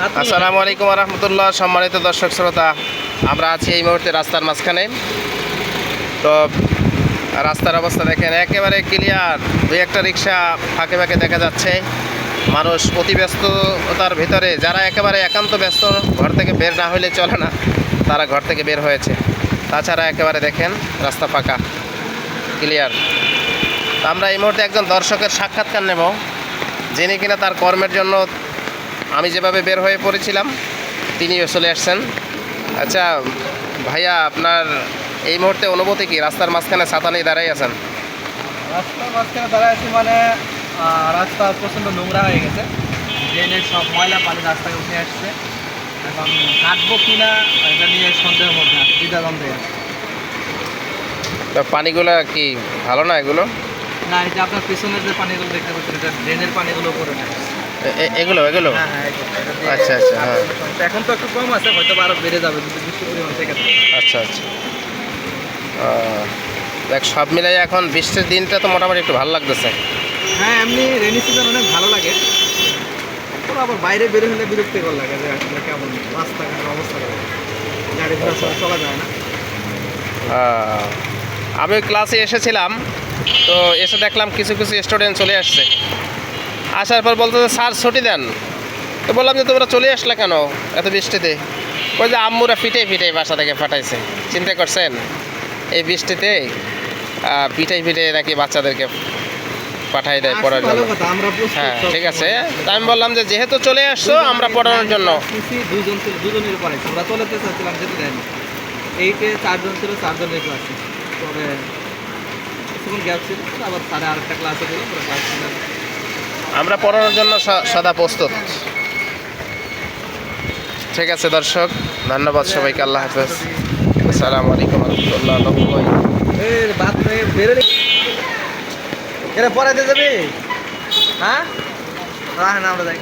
আসসালামু আলাইকুম রহমতুল্লাহ সম্মানিত দর্শক শ্রোতা, আমরা আছি এই মুহূর্তে রাস্তার মাঝখানে। তো, রাস্তার অবস্থা দেখেন, একেবারে ক্লিয়ার দুই একটা রিক্সা ফাঁকে ফাঁকে দেখা যাচ্ছে। মানুষ অতি ব্যস্ততার ভিতরে, যারা একেবারে একান্ত ব্যস্ত, ঘর থেকে বের না হলে চলে না, তারা ঘর থেকে বের হয়েছে। তাছাড়া একেবারে দেখেন, রাস্তা ফাঁকা ক্লিয়ার আমরা এই মুহূর্তে একজন দর্শকের সাক্ষাৎকার নেব, যিনি কিনা তার কর্মের জন্য আমি যেভাবে বের হয়ে পড়েছিলাম তিনিও চলে আসছেন। আচ্ছা ভাইয়া আপনার এই মুহূর্তে অনুভূতি কি? রাস্তার মাঝখানে ছাতা নিয়ে দাঁড়াই আছেন? রাস্তার মাঝখানে দাঁড়ায় আছি মানে রাস্তা প্রচণ্ড নোংরা হয়ে গেছে। ড্রেনের সব ময়লা পানি রাস্তায় উঠে আসছে। এখন কাটবো কি না এটা নিয়ে সন্দেহের মধ্যে দ্বিধাদ্বন্দ্বে আছে। পানিগুলো কি ভালো না এগুলো? না এই যে আপনার পিছনের যে পানিগুলো দেখতে পাচ্ছেন এটা ড্রেনের পানিগুলো এ- এ- এগুলো এগুলো? হ্যাঁ হ্যাঁ আচ্ছা, আচ্ছা, হ্যাঁ। এখন তো একটু কম আছে হয়তো বা আরও বেড়ে যাবে যদি বৃষ্টি পরিমাণ থেকে আচ্ছা আচ্ছা। দেখ সব মিলাই এখন বৃষ্টির দিনটা তো মোটামুটি একটু ভালো লাগতেছে। হ্যাঁ এমনি রেনি সিজন অনেক ভালো লাগে। আবার বাইরে বের হলে বিরক্তিকর লাগে যে আসলে কেমন রাস্তাঘাটের অবস্থা গাড়ি ঘোড়া চলা যায় না। আমি ক্লাসে এসেছিলাম তো এসে দেখলাম কিছু কিছু স্টুডেন্ট চলে আসছে। আসার পর বলতে স্যার ছুটি দেন। তো বললাম যে তোমরা চলে আসলে কেন এত বৃষ্টিতে? ওই যে আম্মুরা ফিটে ফিটে বাসা থেকে পাঠাইছে। চিন্তা করছেন? এই বৃষ্টিতে পিঠাই পিঠে নাকি বাচ্চাদেরকে পাঠাই দেয় পড়ার জন্য। হ্যাঁ ঠিক আছে। আমি বললাম যে যেহেতু চলে আসছো আমরা পড়ানোর জন্য। আসছি, দুজনের পরে আমরা চলেতে চাচ্ছিলাম যেতে দেয়নি। এইটে চারজন ছিল চারজনের ক্লাসে তবে কিছুক্ষণ গ্যাপ ছিল আবার সাড়ে আরেকটা ক্লাসে আমরা পড়ানোর জন্য সদা প্রস্তুত। ঠিক আছে দর্শক ধন্যবাদ সবাইকে আল্লাহ হাফেজ। আসসালামু আলাইকুম রহমতুল্লাহ পড়াইতে যাবি? হ্যাঁ? আমরা যাই।